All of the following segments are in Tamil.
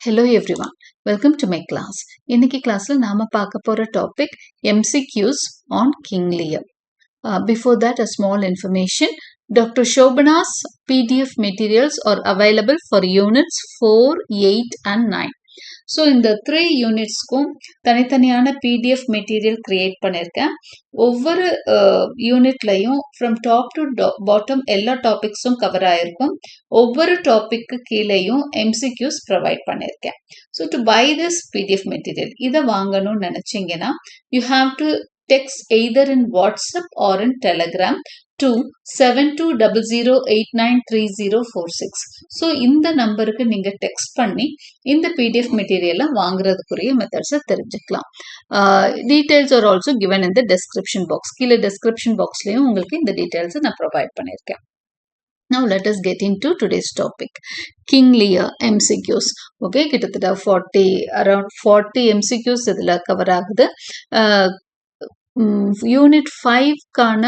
Hello everyone welcome to my class இன்னைக்கு கிளாஸ்ல நாம பார்க்க போற topic MCQs on King Lear before that a small information doctor Shobana's PDF materials are available for units four eight and nine so இந்த த்ரீ யூனிட்ஸ்க்கும் தனித்தனியான பிடிஎஃப் மெட்டீரியல் கிரியேட் பண்ணியிருக்கேன் ஒவ்வொரு யூனிட்லையும் ஃப்ரம் டாப் டு பாட்டம் எல்லா டாபிக்ஸும் கவர் ஆயிருக்கும். ஒவ்வொரு டாபிக்கு கீழேயும் எம்சிக்யூஸ் ப்ரொவைட் பண்ணியிருக்கேன் so to buy this PDF material இதை வாங்கணும்னு நினச்சிங்கன்னா you have to text either in WhatsApp or in Telegram two seven two double zero eight nine three zero four six so இந்த நம்பருக்கு நீங்கள் டெக்ஸ்ட் பண்ணி இந்த பிடிஎஃப் மெட்டீரியலை வாங்குறதுக்குரிய மெத்தட்ஸை தெரிஞ்சுக்கலாம். டீட்டெயில்ஸ் ஆர் ஆல்சோ கிவன் இந்த டெஸ்கிரிப்ஷன் பாக்ஸ் கீழே டெஸ்கிரிப்ஷன் பாக்ஸ்லேயும் உங்களுக்கு இந்த டீட்டெயில்ஸை நான் ப்ரொவைட் பண்ணியிருக்கேன். Now let us get into today's topic. King Lear MCQs okay கிட்டத்தட்ட ஃபார்ட்டி அரௌண்ட் ஃபார்ட்டி எம்சிக்யூஸ் இதில் கவர் ஆகுது. யூனிட் ஃபைவ்க்கான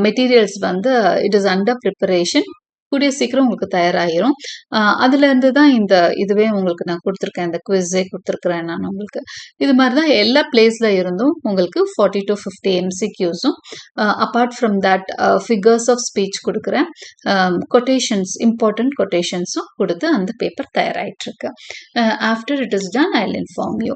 மெட்டீரியல்ஸ் வந்து இட் இஸ் அண்டர் ப்ரிப்பரேஷன் கூடிய சீக்கிரம் உங்களுக்கு தயாராகிரும் அதுலேருந்து தான் இந்த இதுவே உங்களுக்கு நான் கொடுத்துருக்கேன். இந்த குவிஸே கொடுத்துருக்குறேன் நான் உங்களுக்கு. இது மாதிரி தான் எல்லா பிளேஸில் இருந்தும் உங்களுக்கு forty to fifty எம்சிக்யூஸும் apart from that figures of speech கொடுக்குறேன். கொட்டேஷன்ஸ் இம்பார்ட்டன்ட் கொட்டேஷன்ஸும் கொடுத்து அந்த paper தயாராகிட்டுருக்கு after it is done I inform you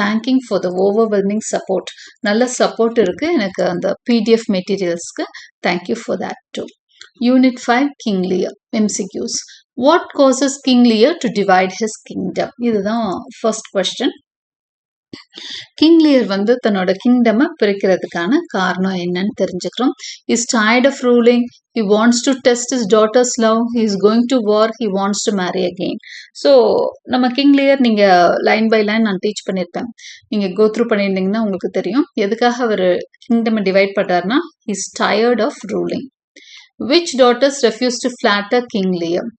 thanking for the overwhelming support நல்ல சப்போர்ட் இருக்குது எனக்கு அந்த PDF மெட்டீரியல்ஸ்க்கு thank you for that too Unit 5 King Lear MCQs. What causes King Lear to divide his kingdom? இதுதான் ஃபர்ஸ்ட் கொஸ்டின் கிங் லியர் வந்து தன்னோட கிங்டமை பிரிக்கிறதுக்கான காரணம் என்னன்னு தெரிஞ்சுக்கிறோம். Is tired of ruling he wants to test his daughters love he is going to war he wants to marry again so நம்ம கிங் லியர் நீங்கள் லைன் பை லைன் நான் டீச் பண்ணியிருப்பேன். நீங்கள் கோ த்ரூ பண்ணியிருந்தீங்கன்னா உங்களுக்கு தெரியும். எதுக்காக அவர் கிங்டமை divide பண்ணுறாருனா is tired of ruling which daughters refuse to flatter King Lear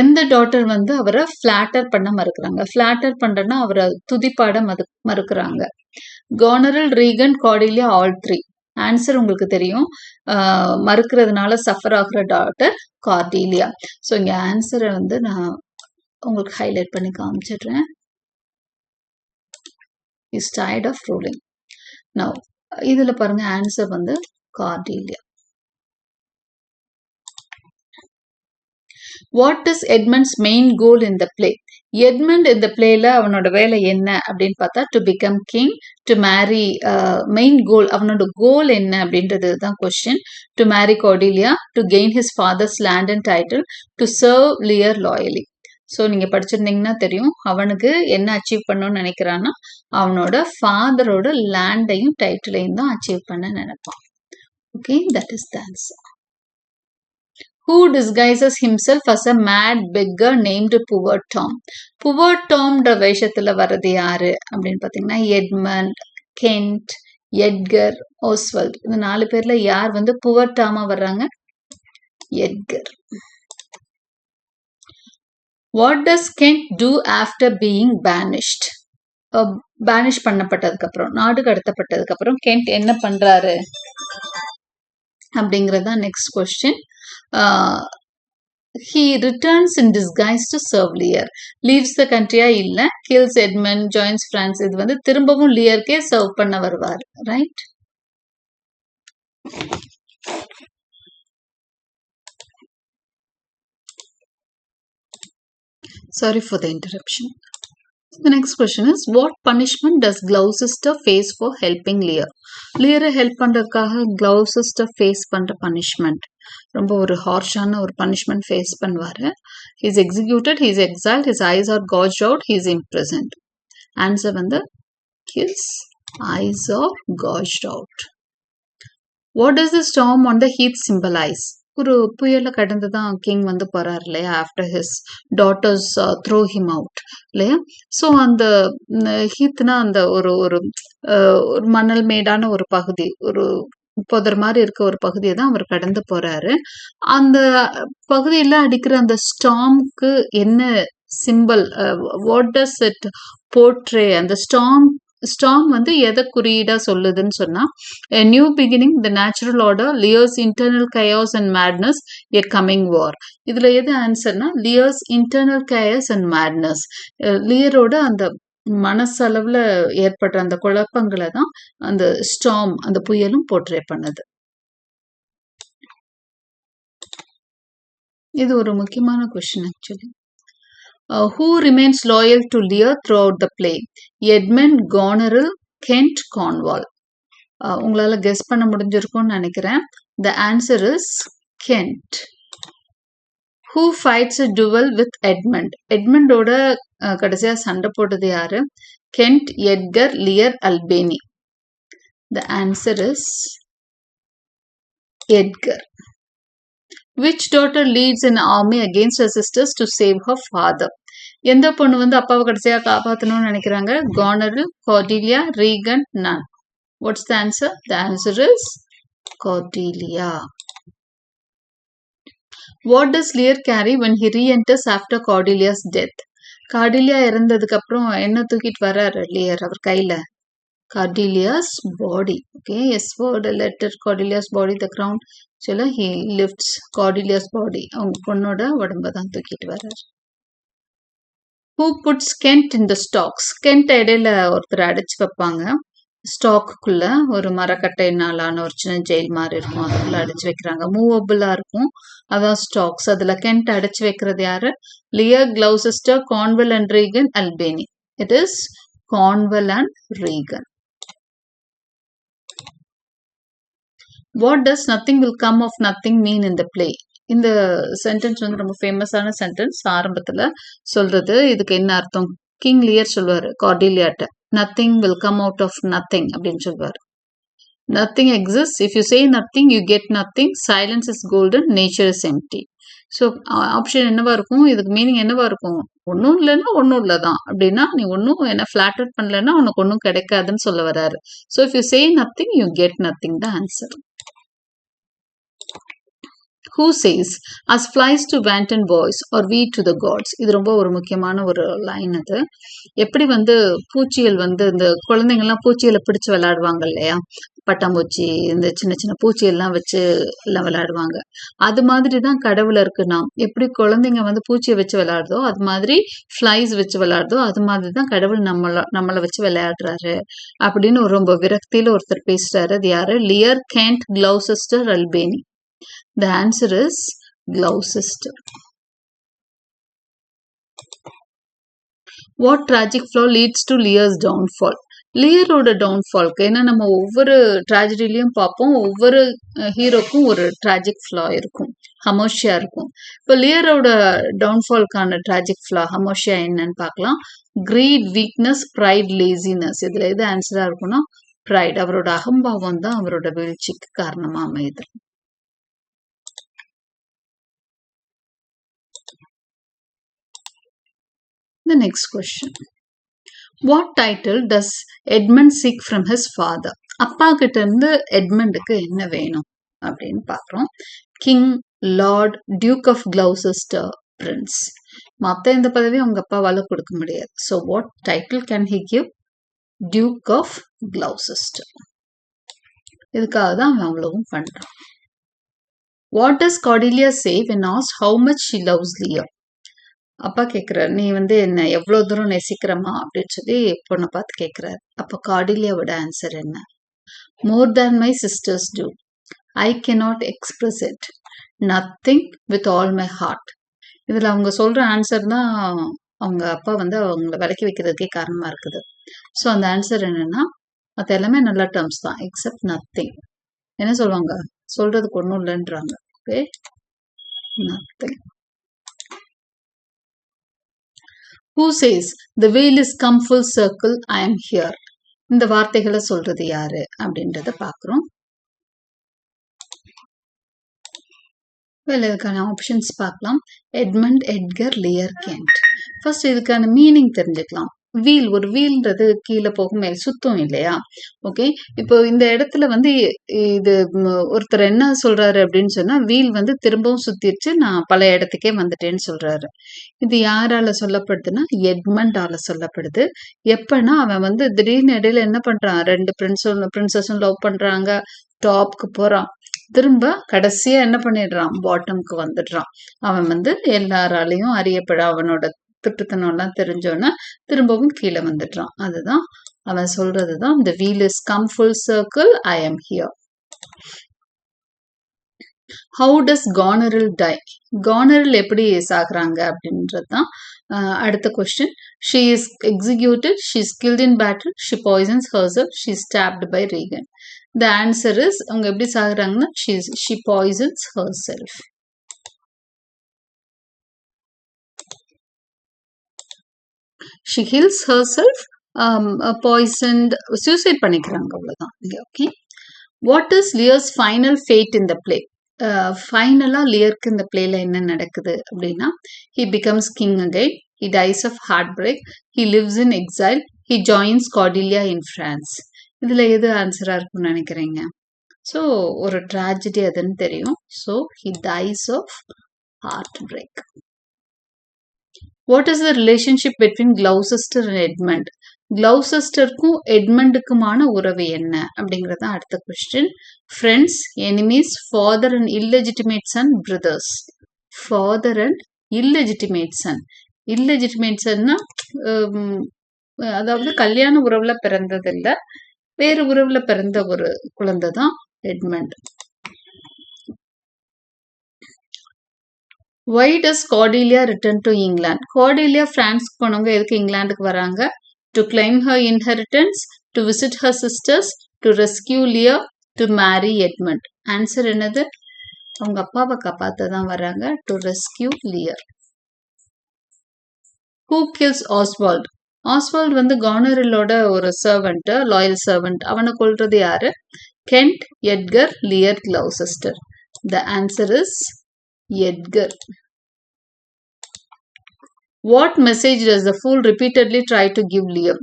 எந்த டாட்டர் வந்து அவரை ஃபிளாட்டர் பண்ண மறுக்கிறாங்க? ஃபிளாட்டர் பண்ணுறேன்னா அவரை துதிப்பாட மறு மறுக்கிறாங்க. Goneril Regan Cordelia all three answer உங்களுக்கு தெரியும். மறுக்கிறதுனால சஃபர் ஆகிற டாட்டர் கார்டீலியா ஸோ இங்கே ஆன்சரை வந்து நான் உங்களுக்கு ஹைலைட் பண்ணி காமிச்சிடுறேன். Is tired of ruling now இதில் பாருங்க ஆன்சர் வந்து Cordelia what is Edmund's main goal in the play Edmund இந்த பிளேல அவனோட வேலை என்ன அப்படின்னு பார்த்தா to become king to marry main goal அவனோட கோல் என்ன அப்படின்றது தான் question to marry Cordelia to gain his father's land and title to serve Lear loyally so நீங்கள் படிச்சிருந்தீங்கன்னா தெரியும் அவனுக்கு என்ன அச்சீவ் பண்ணணும்னு நினைக்கிறான்னா அவனோட ஃபாதரோட லேண்டையும் டைட்டிலையும் தான் அச்சீவ் பண்ண நினைப்பான். Okay that is the answer who disguises himself as a mad beggar named Poor Tom. Poor Tomன்ற வேஷத்துல வர்றது யாரு? அப்படின்னு பார்த்தீங்கன்னா எட்மண்ட் கென்ட் எட்கர் ஓஸ்வல்ட் இந்த நாலு பேர்ல யார் வந்து புவர் டாமா வர்றாங்க? Edgar what does Kent do after being banished banish பண்ணப்பட்டதுக்கு அப்புறம் நாடு கடத்தப்பட்டதுக்கு அப்புறம் கென்ட் என்ன பண்றாரு? அப்படிங்கிறதுதான் next question he returns in disguise to serve Lear leaves the கண்ட்ரியா இல்லை. கில்ஸ் எட்மன் ஜாயின்ஸ் பிரான்ஸ் இது வந்து திரும்பவும் லியர்க்கே சர்வ் பண்ண வருவார். Right Sorry for the interruption. The next question is what punishment does Gloucester face for helping Lear? லியரை ஹெல்ப் பண்ணுறதுக்காக க்ளவுசிஸ்டர் ஃபேஸ் பண்ணுற பனிஷ்மெண்ட் ரொம்ப ஒரு ஹார்ஷான ஒரு பனிஷ்மெண்ட் ஃபேஸ் பண்ணுவார். He's executed he's exiled his eyes are gouged out he's imprisoned answer வந்து his eyes are gouged out what is the storm on the heath symbolize ஒரு புயலை கடந்து தான் கிங் வந்து போறார் இல்லையா? After his daughters throw him out இல்லையா? ஸோ அந்த ஹீத்னா அந்த ஒரு ஒரு uh, ஒரு மணல் மேடான ஒரு பகுதி ஒரு புதர் மாதிரி இருக்க ஒரு பகுதியை தான் அவர் கடந்து போறாரு. அந்த பகுதியில் அடிக்கிற அந்த ஸ்டாம்க்கு என்ன symbol what does it portray அந்த ஸ்டாம் ஸ்டாம் வந்து எதை குறியீடா சொல்லுதுன்னு சொன்னா new beginning the natural order Lear's internal chaos and madness a coming war இதுல எது ஆன்சர்னா Lear's internal chaos and madness லியரோட அந்த மனசளவுல ஏற்படுற அந்த குழப்பங்களை தான் அந்த ஸ்டார்ம் அந்த புயலும் போர்ட்ரே பண்ணுது. இது ஒரு முக்கியமான question actually who remains loyal to Lear throughout the play Edmund Goneril Kent Cornwall உங்களால கெஸ் பண்ண முடிஞ்சிருக்கும்னு நினைக்கிறேன். The answer is Kent who fights a duel with Edmund எட்மண்டோட கடைசியா சண்டை போட்டது யாரு? Kent Edgar Lear Albany the answer is Edgar which daughter leads in army against a sisters to save her father எந்த பொண்ணு வந்து அப்பாவை கடைசியாக காப்பாற்றணும்னு நினைக்கிறாங்க? Goneril Cordelia Regan none what's the answer the answer is Cordelia what does Lear carry when he reenters after Cordelia's death Cordelia இறந்ததுக்கு அப்புறம் என்ன தூக்கிட்டு வர்றாரு லியர் அவர் கையில? Cordelia's body okay yes word letter Cordelia's body the ground சொல்ல ஹி லிஃப்ட்ஸ் கார்டிலியாஸ் பாடி அவங்க பொண்ணோட உடம்ப தான் தூக்கிட்டு வர்றாரு. Who puts Kent in the stocks Kent இடையில ஒருத்தர் அடைச்சு வைப்பாங்க. ஸ்டாக்குக்குள்ள ஒரு மரக்கட்டைனாலான ஒரு சின்ன ஜெயில் மாதிரி இருக்கும். அதுக்குள்ள அடைச்சு வைக்கிறாங்க. மூவபிளா இருக்கும். அதான் ஸ்டாக்ஸ். அதுல கென்ட் அடைச்சு வைக்கிறது யாரு? Lear Gloucester Cornwall and Regan Albany. It is Cornwall and Regan. What does nothing will come of nothing mean in the play இந்த சென்டென்ஸ் வந்து ரொம்ப ஃபேமஸான சென்டென்ஸ் ஆரம்பத்துல சொல்றது. இதுக்கு என்ன அர்த்தம்? கிங் லியர் சொல்லுவாரு கார்டிலியாட்ட nothing will come out of nothing அப்படின்னு சொல்லுவாரு nothing exist if you say nothing you get nothing silence is golden nature is empty so option என்னவா இருக்கும்? இதுக்கு மீனிங் என்னவா இருக்கும்? ஒன்றும் இல்லைன்னா ஒன்றும் இல்லைதான் அப்படின்னா நீ ஒன்றும் என்ன ஃபிளாட்டர் பண்ணலன்னா உனக்கு ஒன்றும் கிடைக்காதுன்னு சொல்ல வராரு. So if you say nothing you get nothing the answer who says as flies to wanton boys are we to the gods இது ரொம்ப ஒரு முக்கியமான ஒரு லைன் அது. எப்படி வந்து பூச்சிகள் வந்து இந்த குழந்தைங்கள்லாம் பூச்சிகளை பிடிச்சு விளையாடுவாங்க இல்லையா? பட்டாம்பூச்சி இந்த சின்ன சின்ன பூச்சியெல்லாம் வச்சு எல்லாம் விளையாடுவாங்க. அது மாதிரி தான் கடவுள் இருக்கு நாம். எப்படி குழந்தைங்க வந்து பூச்சியை வச்சு விளையாடுதோ அது மாதிரி ஃப்ளைஸ் வச்சு விளையாடுதோ அது மாதிரி தான் கடவுள் நம்மள நம்மளை வச்சு விளையாடுறாரு. அப்படின்னு ஒரு ரொம்ப விரக்தியில ஒருத்தர் பேசுறாரு. அது யாரு? Lear Kent Gloucester Albany The answer is Gloucester. What tragic flaw leads to Lear's downfall? லியரோட டவுன்ஃபால்க்கு ஏன்னா நம்ம ஒவ்வொரு ட்ராஜடிலையும் பார்ப்போம். ஒவ்வொரு ஹீரோக்கும் ஒரு ட்ராஜிக் ஃப்ளா இருக்கும். ஹமோஷியா இருக்கும். இப்போ லியரோட டவுன்ஃபால்க்கான ட்ராஜிக் ஃப்ளா ஹமோஷியா என்னன்னு பார்க்கலாம். கிரீட் வீக்னஸ் ப்ரைட் லேசினஸ் இதுல எது ஆன்சராக இருக்கும்னா ப்ரைட் அவரோட அகம்பாவம் தான் அவரோட வீழ்ச்சிக்கு காரணமா அமையுது. The next question. What title does Edmund seek from his father? அப்பா கிட்ட இருந்து எட்மண்டுக்கு என்ன வேணும் அப்படின்னு பார்க்குறோம். King lord duke of Gloucester prince மற்ற எந்த பதவியும் அவங்க அப்பாவால் கொடுக்க முடியாது. So what title can he give duke of Gloucester இதுக்காக தான் அவன் அவ்வளவும் பண்ணுறான் what does Cordelia say when as how much she loves Lear அப்பா கேட்குறாரு நீ வந்து என்ன எவ்வளோ தூரம் நேசிக்கிறமா அப்படின்னு சொல்லி பொண்ணை பார்த்து கேட்குறாரு அப்போ கார்டிலியாவோட ஆன்சர் என்ன? More than my sisters do I cannot express it nothing with all my heart இதில் அவங்க சொல்கிற ஆன்சர் தான் அவங்க அப்பா வந்து அவங்கள விலக்கி வைக்கிறதுக்கே காரணமாக இருக்குது. ஸோ அந்த ஆன்சர் என்னன்னா மற்ற எல்லாமே நல்ல டேர்ம்ஸ் தான் எக்ஸப்ட் நத்திங் என்ன சொல்லுவாங்க? சொல்கிறதுக்கு ஒன்றும் இல்லைன்றாங்க. Okay nothing who says the wheel is come full circle I am here இந்த வார்த்தைகளை சொல்றது யாரு அப்படின்றத பாக்குறோம் வேலை இதுக்கான ஆப்ஷன்ஸ் பார்க்கலாம். Edmund Edgar Lear Kent first இதுக்கான மீனிங் தெரிஞ்சுக்கலாம். வீல் ஒரு வீல்ன்றது கீழே போகும் சுத்தம் இல்லையா? ஓகே இப்போ இந்த இடத்துல வந்து இது ஒருத்தர் என்ன சொல்றாரு அப்படின்னு சொன்னா வீல் வந்து திரும்பவும் சுத்திருச்சு நான் பல இடத்துக்கே வந்துட்டேன்னு சொல்றாரு. இது யாரால சொல்லப்படுதுன்னா எட்மண்டால சொல்லப்படுது. எப்பன்னா அவன் வந்து திடீர்னு இடையில என்ன பண்றான்? ரெண்டு பிரின்ஸும் பிரின்சஸும் லவ் பண்றாங்க டாப்க்கு போறான். திரும்ப கடைசியா என்ன பண்ணிடுறான்? பாட்டம்க்கு வந்துடுறான். அவன் வந்து எல்லாராலையும் அறியப்பட அவனோட திட்டுத்தனம்லாம் எல்லாம் தெரிஞ்சோன்னா திரும்பவும் கீழே வந்துடுறான். அதுதான் அவன் சொல்றதுதான். இந்த wheel is come full circle I am here how does Goneril die Goneril எப்படி சாகுறாங்க அப்படின்றது தான் அடுத்த question she is executed she is killed in battle she poisons herself she stabbed by Regan the answer is அவங்க எப்படி சாகுறாங்கன்னா she she poisons herself she kills herself poisoned suicide பண்ணிக்கிறாங்க அவ்வளோதான் okay what is Lear's final fate in the play ஃபைனலாக லியருக்கு இந்த பிளேல என்ன நடக்குது அப்படின்னா he becomes king again he dies of heartbreak he lives in exile he joins Cordelia in France இதில் எது ஆன்சராக இருக்கும்னு நினைக்கிறீங்க? ஸோ ஒரு ட்ராஜடி அதுன்னு தெரியும். So he dies of heartbreak what is the relationship between Gloucester and Edmund கிளவுசிஸ்டருக்கும் எட்மண்டுக்குமான உறவு என்ன? அப்படிங்கிறது அடுத்த question friends enemies father and illegitimate son brothers father and illegitimate son illegitimate chana அதாவது கல்யாண உறவுல பிறந்ததில்லை. வேறு உறவுல பிறந்த ஒரு குழந்தை தான் Edmund why does Cordelia return to England Cordelia பிரான்ஸ்க்கு போனவங்க எதுக்கு இங்கிலாந்துக்கு வராங்க? To claim her inheritance to visit her sisters to rescue Lear to marry Edmund answer என்னது? அவங்க அப்பாவை காப்பாத்த தான் வராங்க. To rescue Lear who kills Oswald Oswald வந்து கானரிலோட ஒரு சர்வெண்ட் லாயல் சர்வெண்ட் அவனை கொல்றது யாரு? Kent Edgar Lear Gloucester the answer is Edgar what message does the fool repeatedly try to give Lear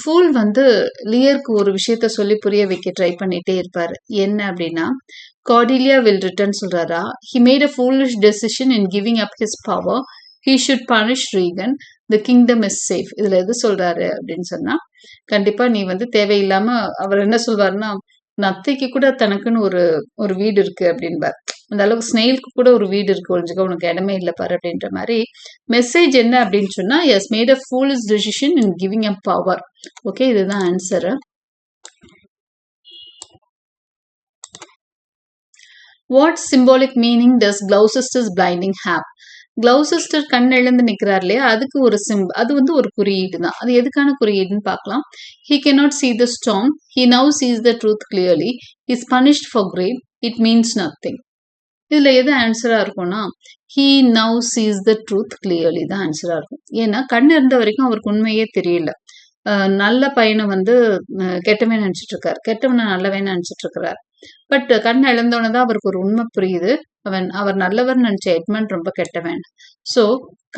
fool வந்து லியருக்கு ஒரு விஷயத்த சொல்லி புரிய வைக்க ட்ரை பண்ணிட்டே இருப்பார். என்ன அப்படின்னா கார்டிலியா வில் ரிட்டர்ன் சொல்றாரா? He made a foolish decision in giving up his power he should punish Regan the kingdom is safe இதுல எது சொல்றாரு அப்படின்னு சொன்னா கண்டிப்பா நீ வந்து தேவையில்லாம அவர் என்ன சொல்வாருன்னா நத்தைக்கு கூட தனக்குன்னு ஒரு ஒரு வீடு இருக்கு அப்படின்பார். அந்த அளவுக்கு ஸ்னெயிலுக்கு கூட ஒரு வீடு இருக்கு ஒழிஞ்சுக்க உனக்கு இடமே இல்லை பாரு அப்படின்ற மாதிரி. மெசேஜ் என்ன அப்படின்னு சொன்னா he's made a foolish decision in giving a power okay இதுதான் answer what symbolic meaning does Gloucester's blinding have Gloucester கண் எழுந்து நிற்கிறார் இல்லையா? அதுக்கு ஒரு சிம் அது வந்து ஒரு குறியீடு தான் அது எதுக்கான குறியீடுன்னு பார்க்கலாம். He cannot see the strong he now sees the truth clearly is punished for great it means nothing இதுல எது ஆன்சரா இருக்கும்னா he now sees the truth clearly தான் ஆன்சரா இருக்கும். ஏன்னா கண் இருந்த வரைக்கும் அவருக்கு உண்மையே தெரியல. நல்ல பையனை வந்து கெட்டவே கெட்டவன் நினைச்சிட்டு இருக்காரு. கெட்டவனை நல்லவே நினைச்சிட்டு இருக்கிறார். பட் கண் இழந்தோன்னு தான் அவருக்கு ஒரு உண்மை புரியுது. அவன் அவர் நல்லவர் நினைச்ச எட்மண்ட் ரொம்ப கெட்டவன். சோ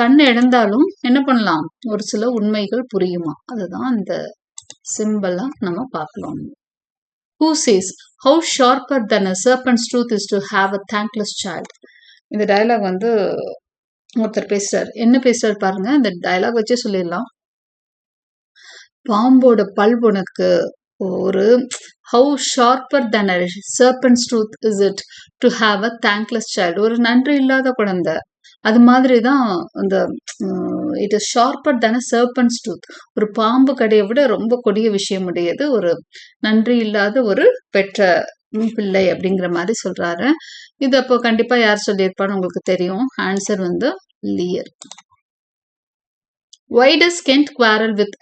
கண் இழந்தாலும் என்ன பண்ணலாம்? ஒரு சில உண்மைகள் புரியுமா? அதுதான் அந்த சிம்பிளா நம்ம பார்க்கலாம். Who says how sharper than a serpent's truth is to have a thankless child இந்த டயலாக் வந்து ஒருத்தர் பேசுறாரு. என்ன பேசுறாரு பாருங்க. இந்த டயலாக் வச்சே சொல்லிடலாம். பாம்போட பல் உனக்கு ஒரு how sharper than a serpent's truth is it to have a thankless child ஒரு நன்றி இல்லாத குழந்தை. அது மாதிரி தான் அந்த it is sharper than serpent's tooth ஒரு பாம்பு கடையை விட ரொம்ப கொடிய விஷயம் உடையது. ஒரு நன்றி இல்லாத ஒரு பெற்ற பிள்ளை அப்படிங்கிற மாதிரி சொல்றாரு. இது அப்போ கண்டிப்பா யார் சொல்லியிருப்பான்னு உங்களுக்கு தெரியும். ஆன்சர் வந்து Lear why does Kent quarrel with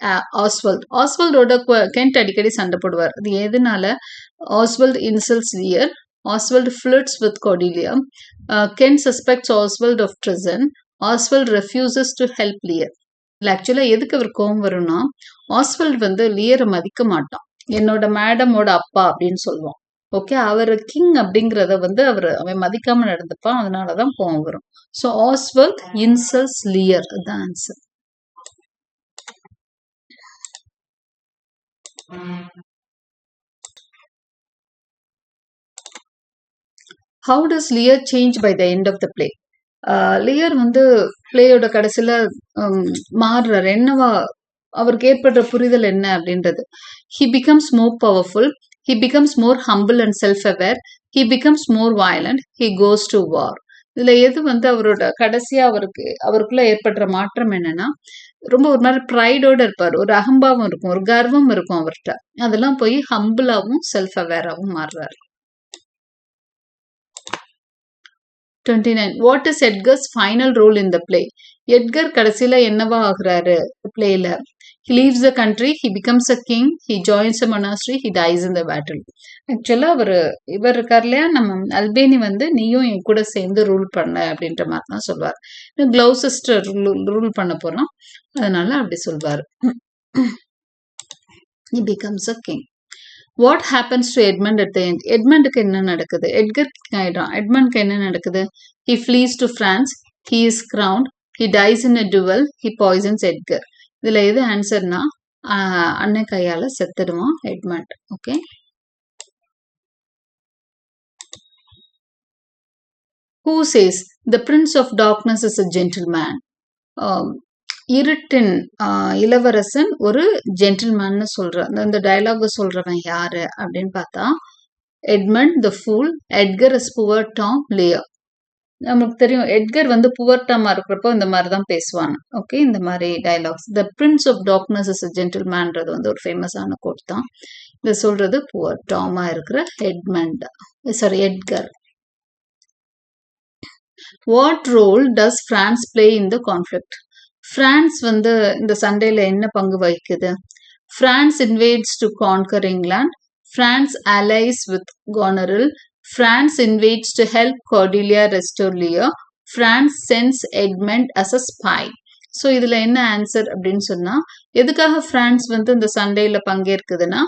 Oswald ஆஸ்வல்டோட Kent அடிக்கடி சண்டை போடுவார். அது எதனால? Oswald insults Lear Oswald flirts with Cordelia Kent suspects Oswald of treason Oswald refuses to help Lear இல்லை ஆக்சுவலாக எதுக்கு அவர் கோவம் வரும்னா ஆஸ்வல்ட் வந்து லியரை மதிக்க மாட்டான். என்னோட மேடமோட அப்பா அப்படின்னு சொல்லுவான். ஓகே அவர் கிங் அப்படிங்கிறத வந்து அவர் அவன் மதிக்காம நடந்துப்பான் அதனாலதான் கோவம் வரும். ஸோ ஆஸ்வல்ட் இன்சல்ஸ் லியர் தான் answer how does Lear change by the end of the play Lear வந்து பிளேயோட கடைசியில் um, மாறுறாரு. என்னவா அவருக்கு ஏற்படுற புரிதல் என்ன அப்படின்றது? He becomes more powerful he becomes more humble and self aware he becomes more violent he goes to war இதுல எது வந்து அவரோட கடைசியா அவருக்கு அவருக்குள்ள ஏற்படுற மாற்றம் என்னன்னா ரொம்ப ஒரு மாதிரி ப்ரைடோட இருப்பார். ஒரு அகம்பாவம் இருக்கும் ஒரு கர்வம் இருக்கும் அவர்கிட்ட. அதெல்லாம் போய் ஹம்பிளாவும் செல்ஃப் அவேராகவும் மாறுறாரு. Twenty nine what is Edgar's final role in the play Edgar கடைசியில என்னவா ஆகுறாரு? பிளேல he leaves the country he becomes a king he joins a monastery he dies in the battle ஆக்சுவலாக அவர் இவர் இருக்கார் இல்லையா? நம்ம அல்பேனி வந்து நீயும் என் கூட சேர்ந்து ரூல் பண்ண அப்படின்ற மாதிரி தான் சொல்வார். கிளவுசிஸ்டர் ரூல் பண்ண போறோம். அதனால அப்படி சொல்வார். He becomes a king what happens to Edmund at the end எட்மண்டுக்கு என்ன நடக்குது? எட்கர் ஆயிடுறான். எட்மண்ட்க்கு என்ன நடக்குது? He flees to France he is crowned he dies in a duel he poisons Edgar இதுல எது ஆன்சர்னா அன்னை கையால செத்துடுவான் Edmund okay who says the prince of darkness is a gentleman இருட்டின் இளவரசன் ஒரு ஜென்டில்மேன்னு சொல்ற இந்த டயலாக சொல்றவன் யாரு அப்படின்னு பார்த்தா Edmund the fool Edgar is poor Tom Lear நமக்கு தெரியும் எட்கர் வந்து புவர் டாமா இருக்கிறப்போ இந்த மாதிரி தான் பேசுவாங்க ஓகே இந்த மாதிரி dialogues the prince of darkness is a ஜென்டில்மேன்றது வந்து ஒரு ஃபேமஸான கோட் தான். இதை சொல்றது புவர் டாமா இருக்கிற Edmund sorry Edgar what role does France play in the conflict France வந்து இந்த சண்டையில என்ன பங்கு வகிக்குது? France invades to conquer England France allies with Goneril France invades to help Cordelia restore Lear France sends Edmund as a spy so இதுல என்ன ஆன்சர் அப்படின்னு சொன்னா எதுக்காக பிரான்ஸ் வந்து இந்த சண்டையில பங்கேற்குதுன்னா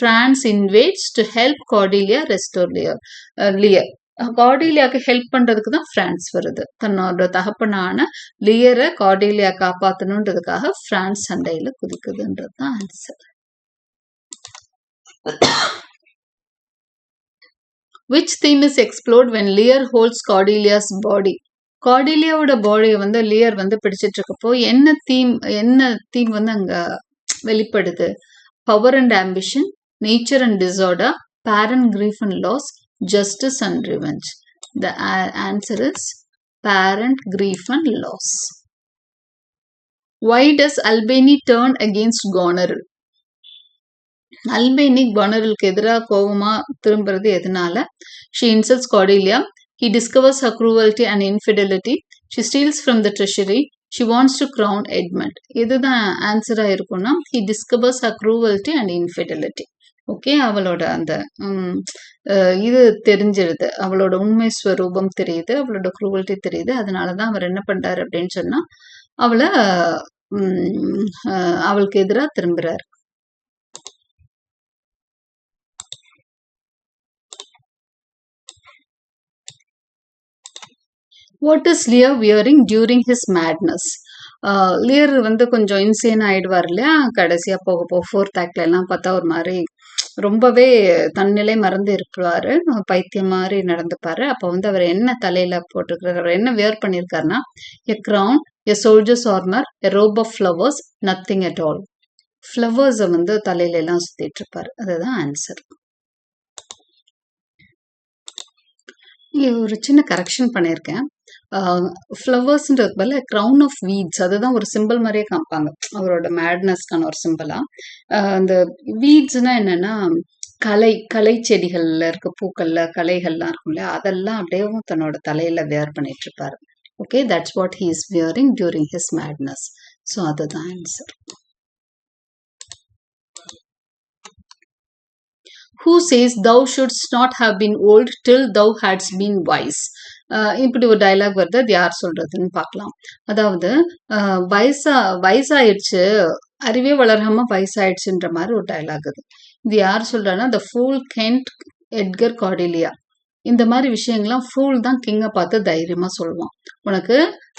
France invades to help Cordelia restore Lear Lear கார்டீலியாக்கு help பண்றதுக்கு தான் பிரான்ஸ் வருது. தன்னோட தகப்பனான லியரை கார்டீலியா காப்பாற்றணுன்றதுக்காக பிரான்ஸ் சண்டையில குதிக்குதுன்றது தான் answer which theme is explored when Lear holds Cordelia's body கார்டீலியாவோட பாடியை வந்து லியர் வந்து பிடிச்சிட்டு இருக்கப்போ என்ன தீம் என்ன தீம் வந்து அங்க வெளிப்படுது? Power and ambition nature and disorder parent grief and loss justice and revenge. The answer is parent grief and loss. Why does Albany turn against Goneril? Albany கொனரலுக்கு எதிராக கோபமா திரும்புறது எதனால she insults Cordelia he discovers her cruelty and infidelity she steals from the treasury she wants to crown Edmund இதுதான் ஆன்சரா இருக்கும்னா he discovers her cruelty and infidelity okay அவளோட அந்த இது தெரிஞ்சிருது. அவளோட உண்மை ஸ்வரூபம் தெரியுது அவளோட குரூவல்ட்டி தெரியுது. அதனாலதான் அவர் என்ன பண்றாரு அப்படின்னு சொன்னா அவளை அவளுக்கு எதிராக திரும்புகிறார் what is Lear wearing during his madness Lear வந்து கொஞ்சம் இன்சேன் ஆயிடுவார் இல்லையா? கடைசியாக போக போக ஃபோர்த் ஆக்ட்ல எல்லாம் பார்த்தா ஒரு மாதிரி ரொம்பவே தன்னிலை மறந்து இருப்பாரு. பைத்தியம் மாதிரி நடந்துப்பாரு. அப்போ வந்து அவர் என்ன தலையில போட்டிருக்கிறார் அவர் என்ன வியர் பண்ணியிருக்காருன்னா a crown a soldier's armour a robe of flowers nothing at all ஃப்ளவர்ஸை வந்து தலையில எல்லாம் சுத்திட்டு இருப்பாரு. அதுதான் ஆன்சர் ஒரு சின்ன கரெக்ஷன் பண்ணியிருக்கேன் ஃப்ளவர்ஸ்ன்றது பதில் க்ரௌன் ஆஃப் வீட்ஸ் அதுதான் ஒரு சிம்பிள் மாதிரியே காமிப்பாங்க. அவரோட மேட்னஸ்க்கான ஒரு சிம்பிளா அந்த வீட்ஸ்னா என்னன்னா கலை கலை செடிகள்ல இருக்க பூக்கள்ல கலைகள்லாம் இருக்கும் இல்லையா? அதெல்லாம் அப்படியே தன்னோட தலையில வேர் பண்ணிட்டு இருப்பாரு okay that's what he is wearing during his madness so அதுதான் answer who says thou shouldst not have been old till thou hadst been wise இப்படி ஒரு டைலாக் வருது. அது யார் சொல்றதுன்னு பார்க்கலாம். அதாவது வயசா வயசாயிடுச்சு. அறிவே வளராம வயசாயிடுச்சுன்ற மாதிரி ஒரு டைலாக் அது. இது யார் சொல்றான்னா the fool Kent Edgar Cordelia இந்த மாதிரி விஷயங்கள்லாம் ஃபூல் தான் கிங்கை பார்த்து தைரியமா சொல்லுவான். உனக்கு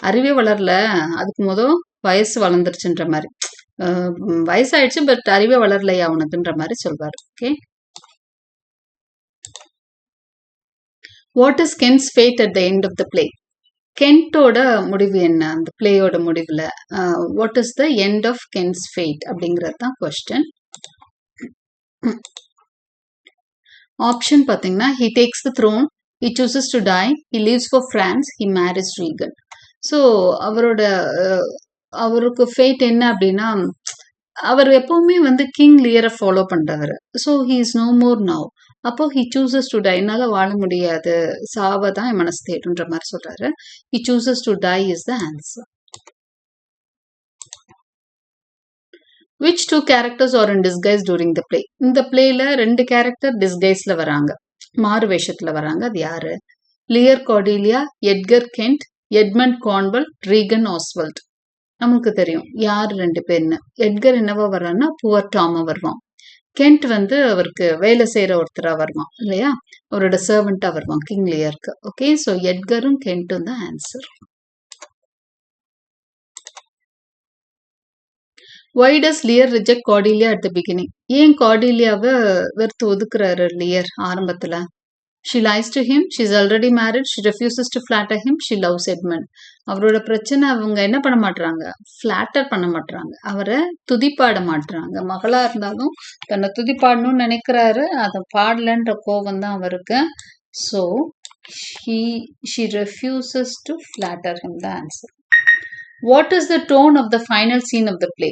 அறிவே வளரல. அதுக்கு முதல் வயசு வளர்ந்துருச்சுன்ற மாதிரி. வயசாயிடுச்சு பட் அறிவே வளரலையா உனக்குன்ற மாதிரி சொல்வார். Okay what is Kent's fate at the end of the play கென்ட்டோட முடிவு என்ன? அந்த பிளேயோட முடிவில் what is the end of Kent's fate அப்படிங்கிறது தான் கொஸ்டின் ஆப்ஷன் பார்த்தீங்கன்னா he takes the throne he chooses to die he leaves for France he marriage Regan so அவரோட அவருக்கு ஃபேட் என்ன அப்படின்னா அவர் எப்பவுமே வந்து கிங் லியரை follow பண்ணுறவர் so he is no more now அப்போ ஹி சூசஸ் டு டை என்னால் வாழ முடியாது. சாவை தான் என் மனசு தேடுன்ற மாதிரி சொல்றாரு. He chooses to die is the answer which two characters are in disguise during the play இந்த பிளேல ரெண்டு கேரக்டர் டிஸ்கைஸ்ல வராங்க. மாறு வேஷத்துல வராங்க. அது யாரு? Lear Cordelia Edgar Kent Edmund Cornwall Regan Oswald நமக்கு தெரியும். யார் ரெண்டு பேர்னு? எட்கர் என்னவா வர்றான்னா புவர் டாமா வருவான். கென்ட் வந்து அவருக்கு வேலை செய்யற ஒருத்தரா வருவான் இல்லையா? அவரோட சர்வெண்ட்டாக வருவான் கிங் லியருக்கு ஓகே ஸோ எட்கரும் கென்ட்டும் தான் answer why does Lear reject Cordelia at the beginning ஏன் கார்டிலியாவை வெறுத்து ஒதுக்குறாரு லியர் ஆரம்பத்துல? She lies to him she is already married she refuses to flatter him she loves Edmund அவரோட பிரச்சனை அவங்க என்ன பண்ண மாட்றாங்க? ஃபிளாட்டர் பண்ண மாட்டுறாங்க அவரை துதிப்பாட மாட்றாங்க. மகளா இருந்தாலும் தன்னை துதிப்பாடணும்னு நினைக்கிறாரு. அதை பாடலன்ற கோபம் தான் அவருக்கு. So she she refuses to flatter him the answer what is the tone of the final scene of the play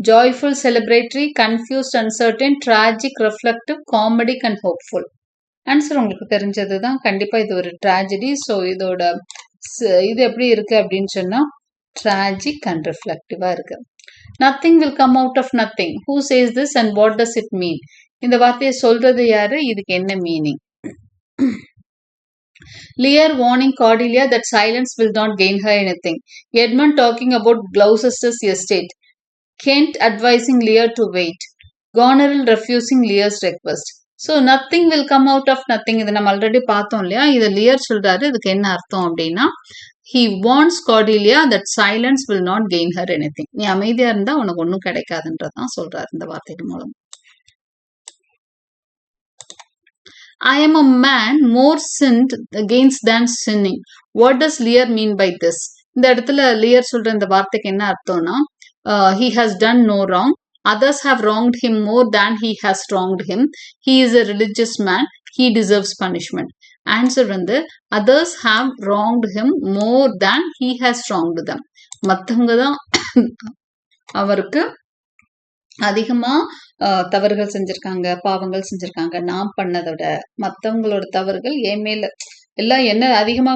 joyful celebratory confused uncertain tragic reflective comedic and hopeful answer உங்களுக்கு தெரிஞ்சது தான் கண்டிப்பாக இது ஒரு ட்ராஜடி ஸோ இதோட இது எப்படி இருக்கு அப்படின்னு சொன்னால் ட்ராஜிக் அண்ட் ரிஃப்ளெக்டிவாக இருக்கு nothing will come out of nothing who says this and what does it mean இந்த வார்த்தையை சொல்றது யாரு இதுக்கு என்ன meaning Lear warning Cordelia that silence will not gain her anything Edmund talking about Gloucester's estate Kent advising Lear to wait Goneril refusing Lear's request so nothing will come out of nothing இதை நம்ம ஆல்ரெடி பார்த்தோம் இல்லையா? இதை லியர் சொல்றாரு. இதுக்கு என்ன அர்த்தம் அப்படின்னா he wants Cordelia that silence will not gain her any நீ அமைதியா இருந்தா உனக்கு ஒன்றும் கிடைக்காதுன்றதான் சொல்றாரு இந்த வார்த்தைகள் மூலம். I am a man more sinned against than sinning what does Lear mean by this இந்த இடத்துல லியர் சொல்ற இந்த வார்த்தைக்கு என்ன அர்த்தம்னா he has done no wrong others have wronged him more than he has wronged him he is a religious man he deserves punishment answer வந்து others have wronged him more than he has wronged them மற்றவங்க தான் அவருக்கு அதிகமா ஆஹ், தவறுகள் செஞ்சிருக்காங்க பாவங்கள் செஞ்சிருக்காங்க. நான் பண்ணதை விட மத்தவங்களோட தவறுகள் என் மேல எல்லாம் என்ன அதிகமா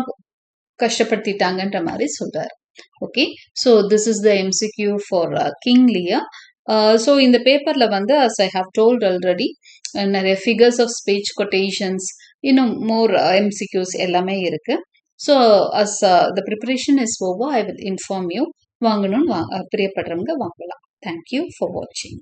கஷ்டப்படுத்திட்டாங்கன்ற மாதிரி சொல்றாரு. Okay so this is the MCQ for king Lear so இந்த பேப்பர்ல வந்து as I have told already நிறைய ஃபிகர்ஸ் ஆஃப் ஸ்பீச் கொட்டேஷன்ஸ் இன்னும் மோர் எம்சிக்யூஸ் எல்லாமே இருக்கு so as the preparation is over I will inform you வாங்கணும்னு வா- பிரியப்படுறவங்க வாங்கலாம் தேங்க்யூ ஃபார் வாட்சிங்